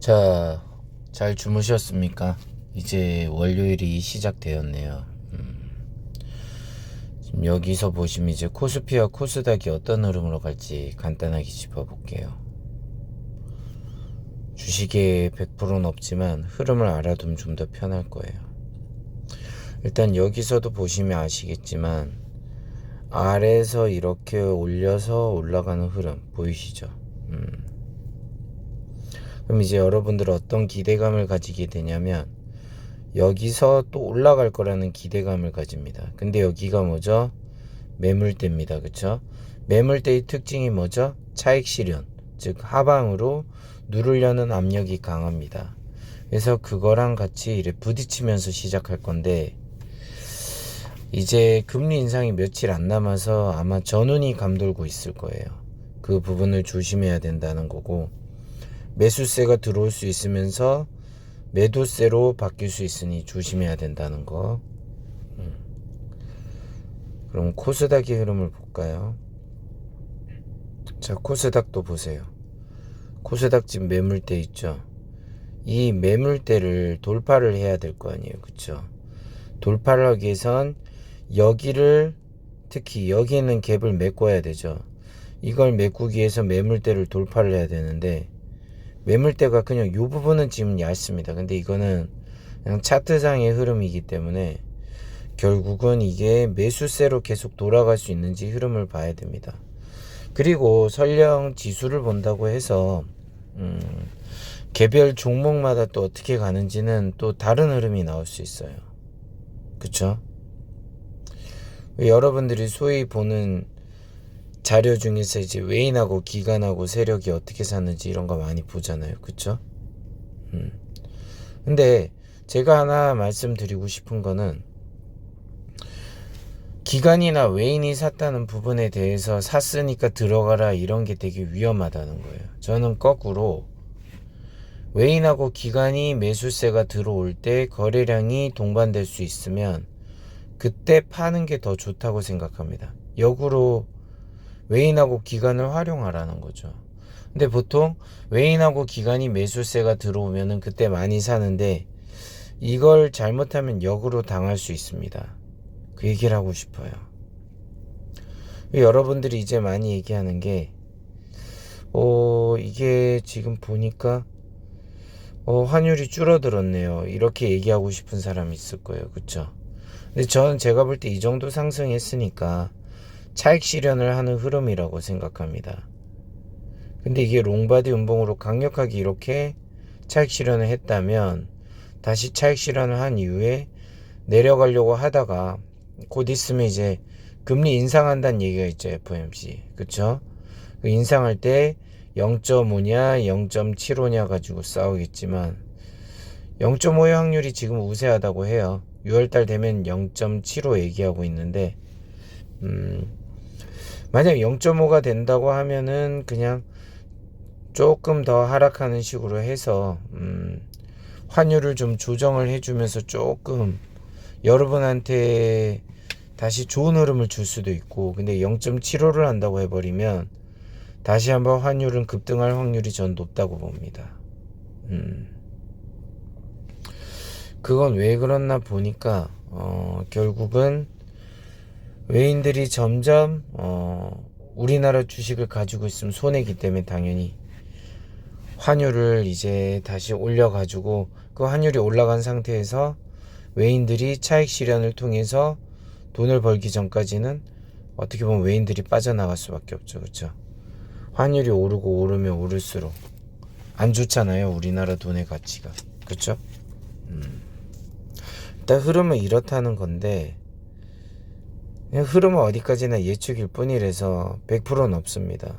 자, 잘 주무셨습니까? 이제 월요일이 시작되었네요. 음, 여기서 보시면 이제 코스피와 코스닥이 어떤 흐름으로 갈지 간단하게 짚어볼게요. 주식에 100%는 없지만 흐름을 알아두면 좀 더 편할 거예요. 일단 여기서도 보시면 아시겠지만 아래에서 이렇게 올려서 올라가는 흐름 보이시죠? 음. 그럼 이제 여러분들 어떤 기대감을 가지게 되냐면 여기서 또 올라갈 거라는 기대감을 가집니다. 근데 여기가 뭐죠? 매물대입니다. 그쵸? 매물대의 특징이 뭐죠? 차익 실현. 즉 하방으로 누르려는 압력이 강합니다. 그래서 그거랑 같이 이렇게 부딪히면서 시작할 건데 이제 금리 인상이 며칠 안 남아서 아마 전운이 감돌고 있을 거예요. 그 부분을 조심해야 된다는 거고 매수세가 들어올 수 있으면서 매도세로 바뀔 수 있으니 조심해야 된다는 거. 음. 그럼 코스닥의 흐름을 볼까요? 자, 코스닥도 보세요. 코스닥 지금 매물대 있죠? 이 매물대를 돌파를 해야 될 거 아니에요. 그쵸? 돌파를 하기 위해선 여기를 특히 여기 있는 갭을 메꿔야 되죠. 이걸 메꾸기 위해서 매물대를 돌파를 해야 되는데 매물대가 그냥 이 부분은 지금 얇습니다. 근데 이거는 그냥 차트상의 흐름이기 때문에 결국은 이게 매수세로 계속 돌아갈 수 있는지 흐름을 봐야 됩니다. 그리고 설령 지수를 본다고 해서 음, 개별 종목마다 또 어떻게 가는지는 또 다른 흐름이 나올 수 있어요. 그쵸? 여러분들이 소위 보는 자료 중에서 이제 외인하고 기관하고 세력이 어떻게 사는지 이런 거 많이 보잖아요. 그쵸? 음. 근데 제가 하나 말씀드리고 싶은 거는 기관이나 외인이 샀다는 부분에 대해서 샀으니까 들어가라 이런 게 되게 위험하다는 거예요. 저는 거꾸로 외인하고 기관이 매수세가 들어올 때 거래량이 동반될 수 있으면 그때 파는 게 더 좋다고 생각합니다. 역으로 외인하고 기관을 활용하라는 거죠. 근데 보통 외인하고 기관이 매수세가 들어오면은 그때 많이 사는데 이걸 잘못하면 역으로 당할 수 있습니다. 그 얘기를 하고 싶어요. 여러분들이 이제 많이 얘기하는 게, 어, 이게 지금 보니까, 어, 환율이 줄어들었네요. 이렇게 얘기하고 싶은 사람이 있을 거예요. 그쵸? 근데 저는 제가 볼 때 이 정도 상승했으니까 차익 실현을 하는 흐름이라고 생각합니다. 근데 이게 롱바디 운봉으로 강력하게 이렇게 차익 실현을 했다면 다시 차익 실현을 한 이후에 내려가려고 하다가 곧 있으면 이제 금리 인상한다는 얘기가 있죠 FOMC 그쵸? 그 인상할 때 0.5냐 0.75냐 가지고 싸우겠지만 0.5의 확률이 지금 우세하다고 해요. 6월달 되면 0.75 얘기하고 있는데 음 만약 0.5가 된다고 하면은 그냥 조금 더 하락하는 식으로 해서 음 환율을 좀 조정을 해주면서 조금 여러분한테 다시 좋은 흐름을 줄 수도 있고 근데 0.75를 한다고 해버리면 다시 한번 환율은 급등할 확률이 전 높다고 봅니다. 음. 그건 왜 그렇나 보니까 어, 결국은 외인들이 점점 어, 우리나라 주식을 가지고 있으면 손해기 때문에 당연히 환율을 이제 다시 올려가지고 그 환율이 올라간 상태에서 외인들이 차익 실현을 통해서 돈을 벌기 전까지는 어떻게 보면 외인들이 빠져나갈 수밖에 없죠. 그렇죠? 환율이 오르고 오르면 오를수록 안 좋잖아요. 우리나라 돈의 가치가. 그렇죠? 음. 일단 흐름은 이렇다는 건데 흐름은 어디까지나 예측일 뿐이라서 100%는 없습니다.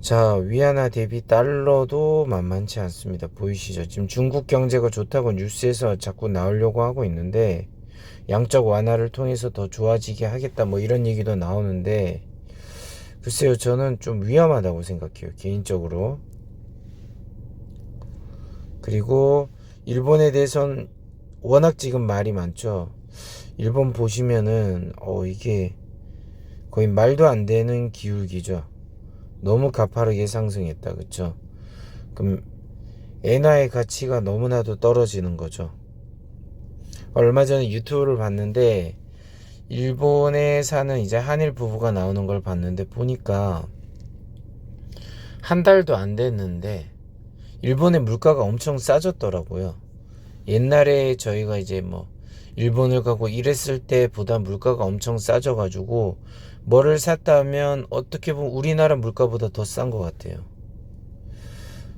자, 위안화 대비 달러도 만만치 않습니다. 보이시죠? 지금 중국 경제가 좋다고 뉴스에서 자꾸 나오려고 하고 있는데 양적 완화를 통해서 더 좋아지게 하겠다 뭐 이런 얘기도 나오는데 글쎄요 저는 좀 위험하다고 생각해요 개인적으로 그리고 일본에 대해선 워낙 지금 말이 많죠 일본 보시면은 어 이게 거의 말도 안 되는 기울기죠 너무 가파르게 상승했다. 그쵸? 그럼 엔화의 가치가 너무나도 떨어지는 거죠. 얼마 전에 유튜브를 봤는데 일본에 사는 이제 한일 부부가 나오는 걸 봤는데 보니까 한 달도 안 됐는데 일본의 물가가 엄청 싸졌더라고요. 옛날에 저희가 이제 뭐 일본을 가고 이랬을 때보다 물가가 엄청 싸져가지고 뭐를 샀다 하면 어떻게 보면 우리나라 물가보다 더 싼 것 같아요.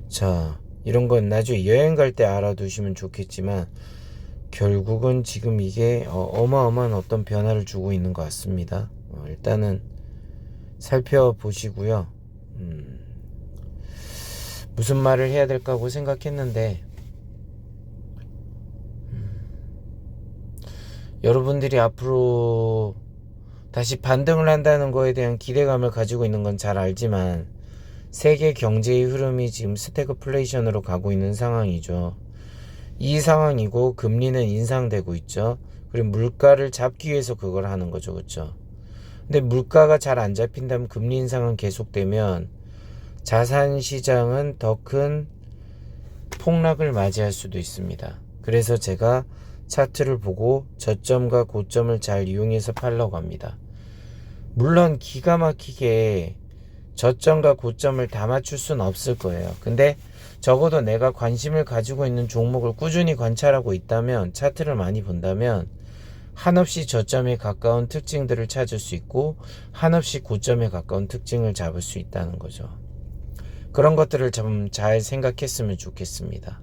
자, 이런 건 나중에 여행 갈 때 알아두시면 좋겠지만 결국은 지금 이게 어, 마어마한 어떤 변화를 주고 있는 것 같습니다. 어, 일단은 살펴보시고요. 음, 무슨 말을 해야 될까 하고 생각했는데 여러분들이 앞으로 다시 반등을 한다는 거에 대한 기대감을 가지고 있는 건 잘 알지만 세계 경제의 흐름이 지금 스태그플레이션으로 가고 있는 상황이죠. 이 상황이고 금리는 인상되고 있죠. 그리고 물가를 잡기 위해서 그걸 하는 거죠. 그렇죠? 근데 물가가 잘 안 잡힌다면 금리 인상은 계속되면 자산 시장은 더 큰 폭락을 맞이할 수도 있습니다. 그래서 제가 차트를 보고 저점과 고점을 잘 이용해서 팔려고 합니다. 물론 기가 막히게 저점과 고점을 다 맞출 수는 없을 거예요. 근데 적어도 내가 관심을 가지고 있는 종목을 꾸준히 관찰하고 있다면 차트를 많이 본다면 한없이 저점에 가까운 특징들을 찾을 수 있고 한없이 고점에 가까운 특징을 잡을 수 있다는 거죠. 그런 것들을 좀 잘 생각했으면 좋겠습니다.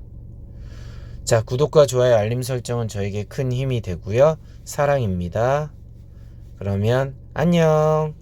자, 구독과 좋아요, 알림 설정은 저에게 큰 힘이 되고요. 사랑입니다. 그러면 안녕.